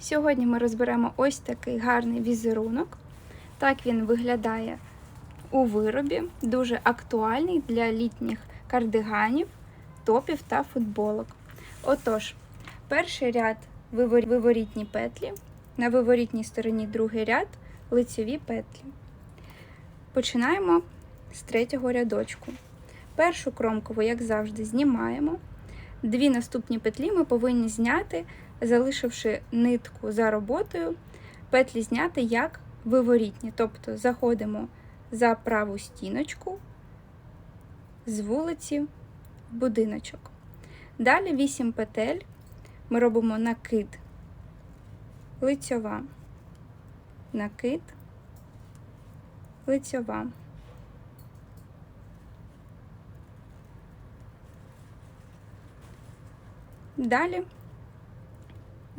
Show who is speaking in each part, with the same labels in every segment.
Speaker 1: Сьогодні ми розберемо ось такий гарний візерунок. Так він виглядає у виробі, дуже актуальний для літніх кардиганів, топів та футболок. Отож, перший ряд виворітні петлі, на виворітній стороні другий ряд лицеві петлі. Починаємо з третього рядочку. Першу кромкову, як завжди, знімаємо. Дві наступні петлі ми повинні зняти, залишивши нитку за роботою, петлі зняти як виворітні. Тобто заходимо за праву стіночку з вулиці в будиночок. Далі 8 петель ми робимо накид, лицьова, накид, лицьова. Далі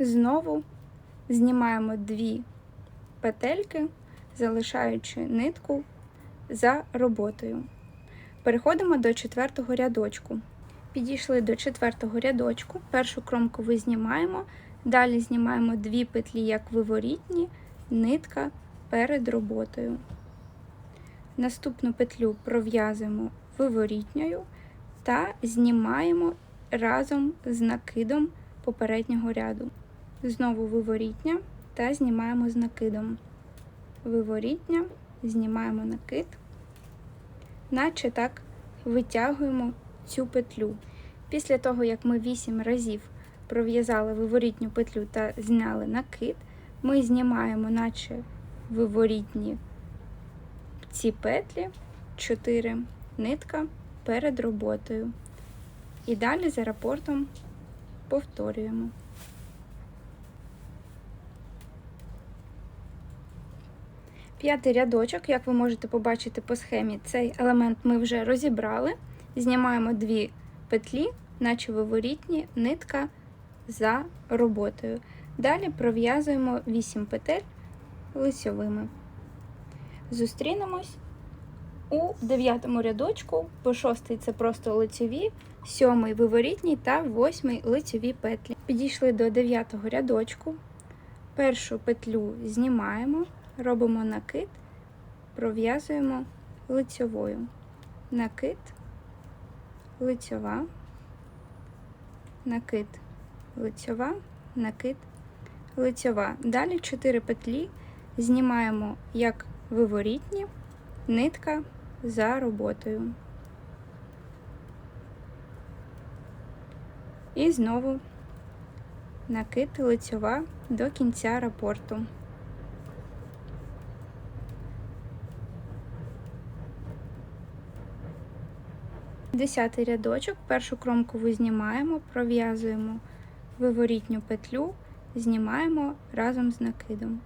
Speaker 1: знову знімаємо дві петельки, залишаючи нитку за роботою. Переходимо до четвертого рядочку. Підійшли до четвертого рядочку, першу кромку ви знімаємо, далі знімаємо дві петлі, як виворітні, нитка перед роботою. Наступну петлю пров'язуємо виворітньою та знімаємо разом з накидом попереднього ряду. Знову виворітня та знімаємо з накидом. Виворітня, знімаємо накид, наче так витягуємо цю петлю. Після того, як ми 8 разів пров'язали виворітню петлю та зняли накид, ми знімаємо, наче виворітні ці петлі, 4 нитка перед роботою. І далі за рапортом повторюємо. П'ятий рядочок, як ви можете побачити по схемі, цей елемент ми вже розібрали. Знімаємо дві петлі, наче виворітні, нитка за роботою. Далі пров'язуємо 8 петель лицьовими. Зустрінемось у дев'ятому рядочку, по шостий це просто лицьові, сьомий виворітній та восьмий лицьові петлі. Підійшли до дев'ятого рядочку. Першу петлю знімаємо, робимо накид, пров'язуємо лицьовою. Накид, лицьова, накид, лицьова, накид, лицьова. Далі 4 петлі знімаємо як виворітні, нитка за роботою. І знову накид лицьова до кінця рапорту. Десятий рядочок, першу кромку ви знімаємо, пров'язуємо виворітню петлю, знімаємо разом з накидом.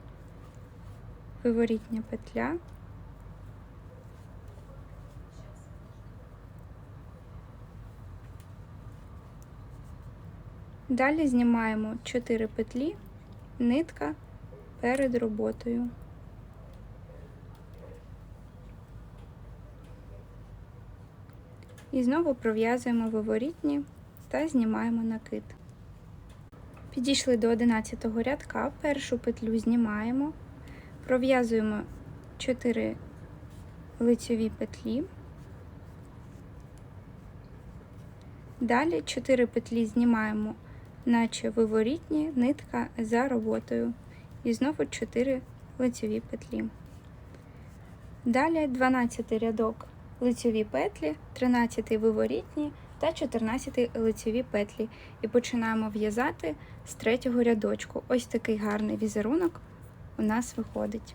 Speaker 1: Виворітня петля. Далі знімаємо 4 петлі, нитка перед роботою. І знову пров'язуємо виворітні та знімаємо накид. Підійшли до 11 рядка, першу петлю знімаємо, пров'язуємо 4 лицьові петлі. Далі 4 петлі знімаємо, наче виворітні нитка за роботою. І знову 4 лицьові петлі. Далі 12 рядок лицьові петлі, 13 виворітні та 14 лицьові петлі. І починаємо в'язати з третього рядочку. Ось такий гарний візерунок у нас виходить.